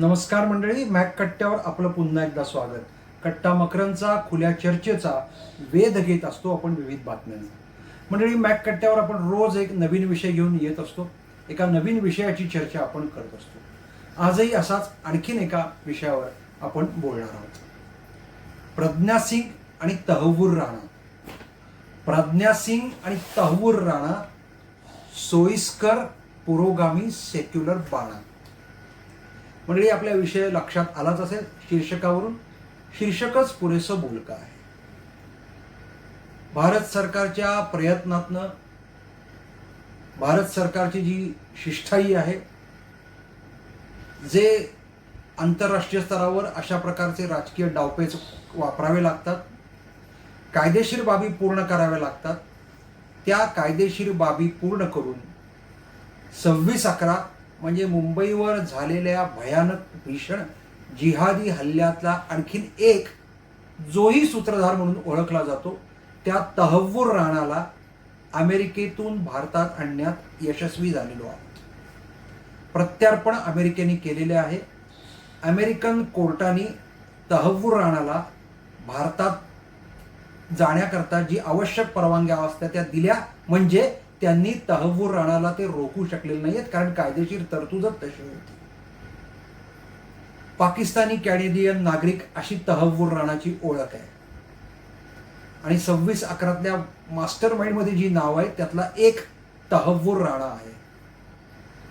नमस्कार मंडळी मॅक कट्ट्यावर आपलं पुन्हा एकदा स्वागत. कट्टा मकरंचा खुल्या चर्चेचा वेध घेत असतो आपण विविध बातम्यांचा मंडळी मॅक कट्ट्यावर आपण रोज एक नवीन विषय घेऊन येत असतो. एका नवीन विषयाची चर्चा आपण करत असतो. आजही असाच आणखीन एका विषयावर आपण बोलणार आहोत. प्रज्ञा सिंग आणि तहवूर राणा. प्रज्ञा सिंग आणि तहवूर राणा सोयीस्कर पुरोगामी सेक्युलर बाणा मंडळी आपल्या विषय लक्षात आलाच असेल शीर्षकावरून. शीर्षकच पुरेसं बोलकं आहे. भारत सरकारच्या प्रयत्नातनं भारत सरकारची जी शिष्ठाई आहे जे आंतरराष्ट्रीय स्तरावर अशा प्रकारचे राजकीय डावपेच वापरावे लागतात कायदेशीर बाबी पूर्ण कराव्या लागतात त्या कायदेशीर बाबी पूर्ण करून सव्वीस अकरा म्हणजे मुंबईवर झालेल्या भयानक भीषण जिहादी हल्ल्यातला आणखीन एक जोही सूत्रधार म्हणून ओळखला जातो. त्या तहव्वूर राणाला अमेरिकेतून भारतात आणण्यात यशस्वी झालेलो आहोत. प्रत्यार्पण अमेरिकेने केलेले आहे. अमेरिकन कोर्टाने तहव्वूर राणाला भारतात जाण्याकरता जी आवश्यक परवानग्या असत्या त्या दिल्या म्हणजे त्यांनी तहव्वूर राणाला ते रोखू शकलेले नाहीत कारण कायदेशीर तरतूदच तशी होती. पाकिस्तानी कॅनेडियन नागरिक अशी तहव्वूर राणाची ओळख आहे. आणि सव्वीस अकरातल्या मास्टर माइंडमध्ये जी नाव आहे त्यातला एक तहव्वूर राणा आहे.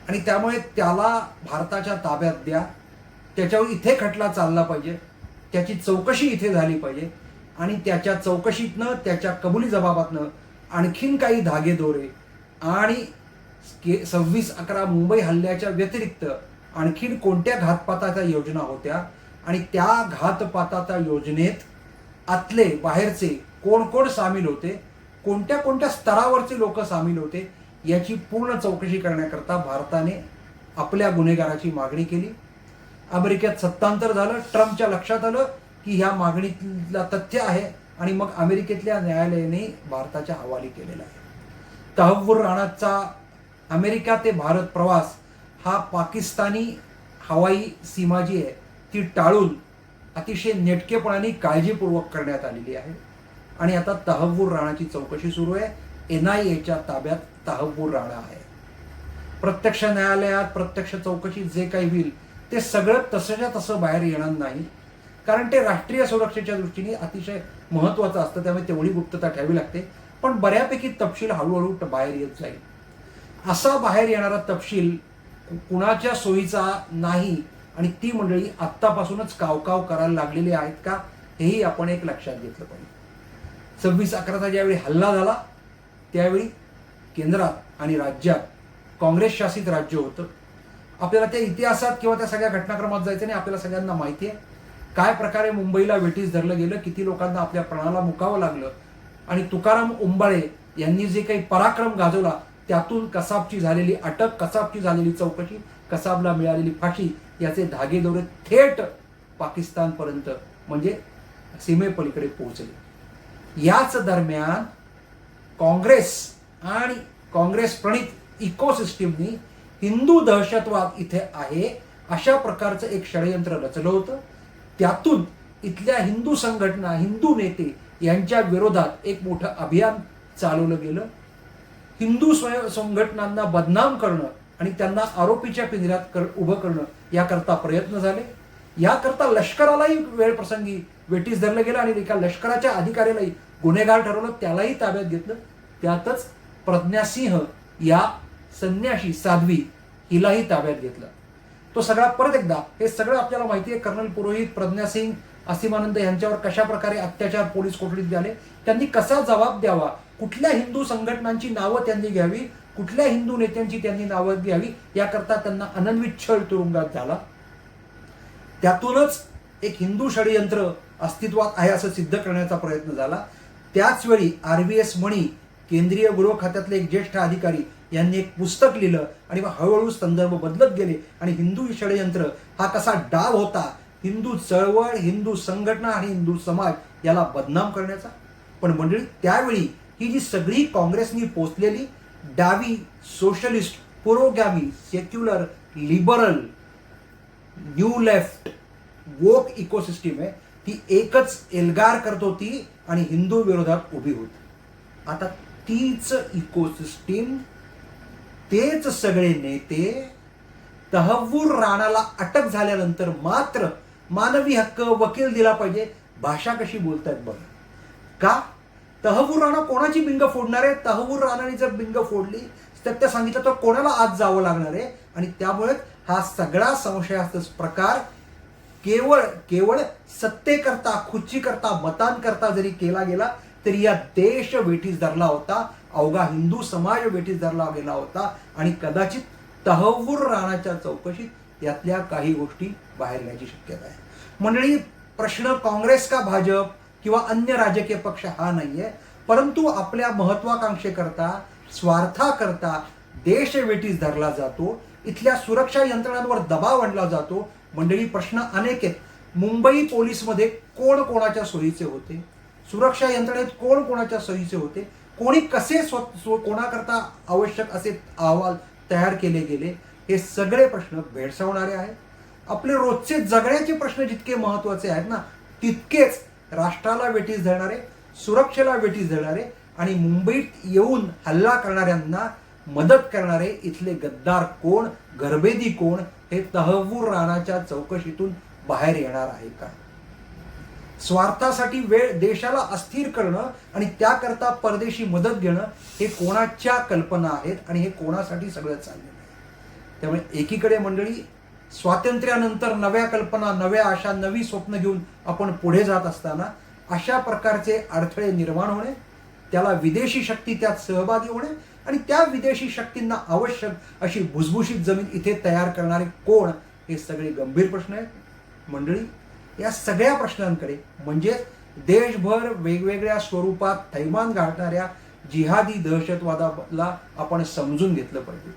आणि त्यामुळे त्याला भारताच्या ताब्यात द्या. त्याच्यावर इथे खटला चालला पाहिजे. त्याची चौकशी इथे झाली पाहिजे. आणि त्याच्या चौकशीतनं त्याच्या कबुली जबाबातनं आणखीन काही धागेदोरे आणि के सव्वीस अकरा मुंबई हल्ल्याच्या व्यतिरिक्त आणखीन कोणत्या घातपाताच्या योजना होत्या? आणि त्या घातपाताच्या योजनेत आतले बाहेरचे कोण कोण सामील होते? कोणत्या कोणत्या स्तरावरचे लोक सामील होते? याची पूर्ण चौकशी करण्याकरता भारताने आपल्या गुन्हेगाराची मागणी केली. अमेरिकेत सत्तांतर झालं ट्रम्पच्या लक्षात आलं की ह्या मागणीतला तथ्य आहे. आणि मग अमेरिकेतल्या न्यायालयाने भारताच्या हवाली केलेला आहे. तहव्वूर राणाचा अमेरिका ते भारत प्रवास हा पाकिस्तानी हवाई सीमा जी आहे ती टाळून अतिशय नेटकेपणाने काळजीपूर्वक करण्यात आलेली आहे. आणि आता तहव्वूर राणाची चौकशी सुरू आहे. एन आय एच्या ताब्यात तहव्वूर राणा आहे. प्रत्यक्ष न्यायालयात प्रत्यक्ष चौकशी जे काही होईल ते सगळं तसंच्या तसं बाहेर येणार नाही. कारण ते राष्ट्रीय सुरक्षेच्या दृष्टीने अतिशय महत्त्वाचं असतं त्यामुळे तेवढी गुप्तता ठेवावी लागते. पण बऱ्यापैकी तपशील हळूहळू बाहेर येत जाईल. असा बाहेर येणारा तपशील कुणाच्या सोयीचा नाही आणि ती मंडळी आत्तापासूनच कावकाव करायला लागलेली आहेत का हेही आपण एक लक्षात घेतलं पाहिजे. सव्वीस अकराचा ज्यावेळी हल्ला झाला त्यावेळी केंद्रात आणि राज्यात काँग्रेस शासित राज्य होतं. आपल्याला त्या इतिहासात किंवा त्या सगळ्या घटनाक्रमात जायचं नाही आपल्याला सगळ्यांना माहिती आहे. काय प्रकारे मुंबईला वेठीस धरलं गेलं किती लोकांना आपल्या प्राणाला मुकावं लागलं आणि तुकाराम उंबाळे यांनी जे काही पराक्रम गाजवला त्यातून कसाबची झालेली अटक कसाबची झालेली चौकशी कसाबला मिळालेली फाशी याचे धागेदोरे थेट पाकिस्तानपर्यंत म्हणजे सीमेपलीकडे पोहोचले. याच दरम्यान काँग्रेस आणि काँग्रेस प्रणित इकोसिस्टीमनी हिंदू दहशतवाद इथे आहे अशा प्रकारचं एक षडयंत्र रचलं होतं. त्यातून इथल्या हिंदू संघटना हिंदू नेते यांच्या विरोधात एक मोठं अभियान चालवलं गेलं. हिंदू स्वयं संघटनांना बदनाम करणं आणि त्यांना आरोपीच्या पिंजऱ्यात कर उभं करणं याकरता प्रयत्न झाले. याकरता लष्करालाही वेळ प्रसंगी वेटीस धरलं गेलं आणि एका लष्कराच्या अधिकाऱ्यालाही गुन्हेगार ठरवलं त्यालाही ताब्यात घेतलं. त्यातच प्रज्ञासिंह या संन्याशी साध्वी हिलाही ताब्यात घेतलं. तो सगळा परत एकदा हे सगळं आपल्याला माहिती आहे कर्नल पुरोहित प्रज्ञासिंग असीमानंद यांच्यावर कशा प्रकारे अत्याचार पोलीस कोठडीत झाले त्यांनी कसा जबाब द्यावा कुठल्या हिंदू संघटनांची नावं त्यांनी घ्यावी कुठल्या हिंदू नेत्यांची त्यांनी नावं घ्यावी याकरता त्यांना अनन्वित छळ तुरुंगात झाला. त्यातूनच एक हिंदू षडयंत्र अस्तित्वात आहे असं सिद्ध करण्याचा प्रयत्न झाला. त्याचवेळी आर व्ही एस मणी केंद्रीय गृह खात्यातले एक ज्येष्ठ अधिकारी यांनी एक पुस्तक लिहिलं आणि मग हळूहळू संदर्भ बदलत गेले. आणि हिंदू षडयंत्र हा कसा डाव होता? हिंदू चळवळ हिंदू संघटना आणि हिंदू समाज याला बदनाम करण्याचा? पण मंडळी त्यावेळी ही जी सगळी काँग्रेसनी पोचलेली डावी सोशलिस्ट पुरोगामी secular liberal new left woke ecosystem आहे ती एकच एल्गार करत होती आणि हिंदू विरोधात उभी होती. आता तीच इकोसिस्टीम तेच सगळे नेते तहवूर राणाला अटक झाल्यानंतर मात्र मानवी हक्क वकील दिला पाहिजे. भाषा कशी बोलतायत बघा. का? तहवूर राणा कोणाची बिंग फोडणार आहे? तहवूर राणाने जर बिंग फोडली तर त्या सांगितलं तर कोणाला आज जावं लागणार आहे? आणि त्यामुळे हा सगळा संशयास्पद प्रकार केवळ केवळ सत्तेकरता खुर्चीकरता मतांकरता जरी केला गेला तरी या देश वेठीस धरला होता. अवघा हिंदू समाज वेठीस धरला गेला होता आणि कदाचित तहवूर राणाच्या चौकशीत यातल्या काही गोष्टी बाहेर येण्याची शक्यता आहे. मंडळी प्रश्न काँग्रेस का भाजप किंवा अन्य राजकीय पक्ष हा नाहीये परंतु आपल्या महत्वाकांक्षेकरता स्वार्थाकरता देश वेठीस धरला जातो इथल्या सुरक्षा यंत्रणांवर दबाव आणला जातो. मंडळी प्रश्न अनेक आहेत. मुंबई पोलीसमध्ये कोण कोणाच्या सोयीचे होते? सुरक्षा यंत्रणेत कोण कोणाच्या सोयीचे होते? कोणी कसे स्व कोणाकरता आवश्यक असे अहवाल तयार केले गेले हे सगळे प्रश्न भेडसावणारे आहेत. आपले रोजचे जगण्याचे प्रश्न जितके महत्त्वाचे आहेत ना तितकेच राष्ट्राला वेठीस धरणारे सुरक्षेला वेठीस धरणारे आणि मुंबईत येऊन हल्ला करणाऱ्यांना मदत करणारे इथले गद्दार कोण गरबेदी कोण हे तहवूर राणाच्या चौकशीतून बाहेर येणार आहे का? स्वार्थासाठी वेळ देशाला अस्थिर करणं आणि त्याकरता परदेशी मदत घेणं हे कोणाच्या कल्पना आहेत आणि हे कोणासाठी सगळं चाललेलं आहे? त्यामुळे एकीकडे मंडळी स्वातंत्र्यानंतर नव्या कल्पना नव्या आशा नवी स्वप्न घेऊन आपण पुढे जात असताना अशा प्रकारचे अडथळे निर्माण होणे त्याला विदेशी शक्ती त्यात सहभागी होणे आणि त्या विदेशी शक्तींना आवश्यक अशी भुसभुशीत जमीन इथे तयार करणारे कोण हे सगळे गंभीर प्रश्न आहेत. मंडळी या सगळ्या प्रश्नांकडे म्हणजेच देशभर वेगवेगळ्या स्वरूपात थैमान घालणाऱ्या जिहादी दहशतवादाला आपण समजून घेतलं पाहिजे.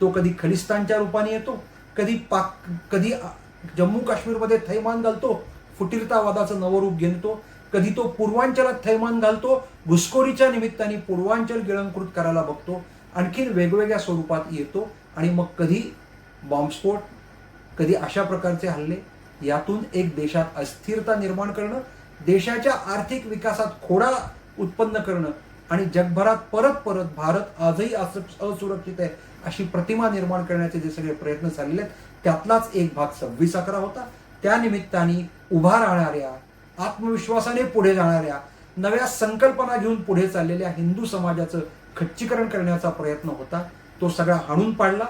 तो कधी खलिस्तानच्या रूपाने येतो कधी पाक कधी जम्मू काश्मीरमध्ये थैमान घालतो फुटीरतावादाचं नवरूप घेतो कधी तो पूर्वांचलात थैमान घालतो घुसखोरीच्या निमित्ताने पूर्वांचल गिळंकृत करायला बघतो आणखीन वेगवेगळ्या स्वरूपात येतो आणि मग कधी बॉम्बस्फोट कधी अशा प्रकारचे हल्ले यातून एक देशात अस्थिरता निर्माण करणं देशाच्या आर्थिक विकासात खोडा उत्पन्न करणं आणि जगभरात परत परत भारत आजही अस- असुरक्षित आहे अशी प्रतिमा निर्माण करण्याचे जे सगळे प्रयत्न झालेले आहेत त्यातलाच एक भाग सव्वीस अकरा होता. त्या निमित्ताने उभा राहणाऱ्या आत्मविश्वासाने पुढे जाणाऱ्या नव्या संकल्पना घेऊन पुढे चाललेल्या हिंदू समाजाचं खच्चीकरण करण्याचा प्रयत्न होता. तो सगळा हाणून पाडला.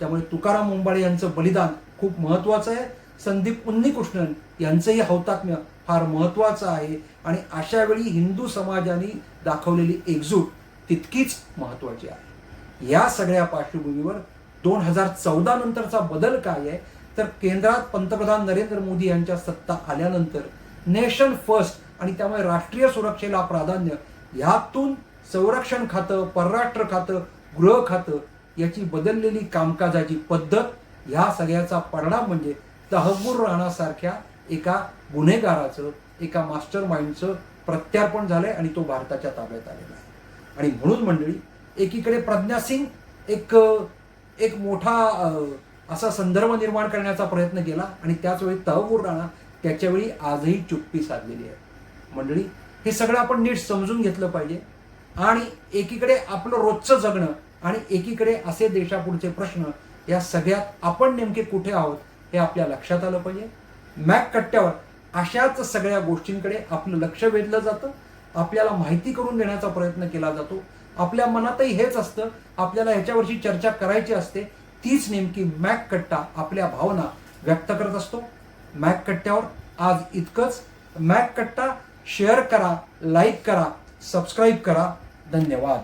त्यामुळे तुकाराम मुंबाळे यांचं बलिदान खूप महत्वाचं आहे. संदीप उन्नीकृष्णन यांचंही हौतात्म्य फार महत्त्वाचं आहे आणि अशावेळी हिंदू समाजाने दाखवलेली एकजूट तितकीच महत्त्वाची आहे. या सगळ्या पार्श्वभूमीवर दोन हजार चौदा नंतरचा बदल काय आहे? तर केंद्रात पंतप्रधान नरेंद्र मोदी यांच्या सत्ता आल्यानंतर नेशन फर्स्ट आणि त्यामुळे राष्ट्रीय सुरक्षेला प्राधान्य ह्यातून संरक्षण खातं परराष्ट्र खातं गृह खातं याची बदललेली कामकाजाची पद्धत ह्या सगळ्याचा परिणाम म्हणजे तहबूर राणासारख्या एका गुन्हेगाराचं एका मास्टर माइंडचं प्रत्यार्पण झालंय आणि तो भारताच्या ताब्यात आलेला आहे. आणि म्हणून मंडळी एकीकडे प्रज्ञा सिंग एक एक मोठा असा संदर्भ निर्माण करण्याचा प्रयत्न केला आणि त्याच वेळी राणा त्याच्यावेळी आजही चुप्पी साधलेली आहे. मंडळी हे सगळं आपण नीट समजून घेतलं पाहिजे. आणि एकीकडे आपलं रोजचं जगणं आणि एकीकडे असे देशापुढचे प्रश्न या सगळ्यात आपण नेमके कुठे आहोत हे आपल्या लक्षात आलं पाहिजे. मॅक कट्ट्यावर अशाच सगळ्या गोष्टींकडे आपलं लक्ष वेधलं जातं. आपल्याला माहिती करून देण्याचा प्रयत्न केला जातो. आपल्या मनातही हेच असतं. आपल्याला ह्याच्यावरची चर्चा करायची असते. तीच नेमकी मॅक कट्टा आपल्या भावना व्यक्त करत असतो. मॅक कट्ट्यावर आज इतकंच. मॅक कट्टा शेअर करा लाईक करा सबस्क्राईब करा. धन्यवाद.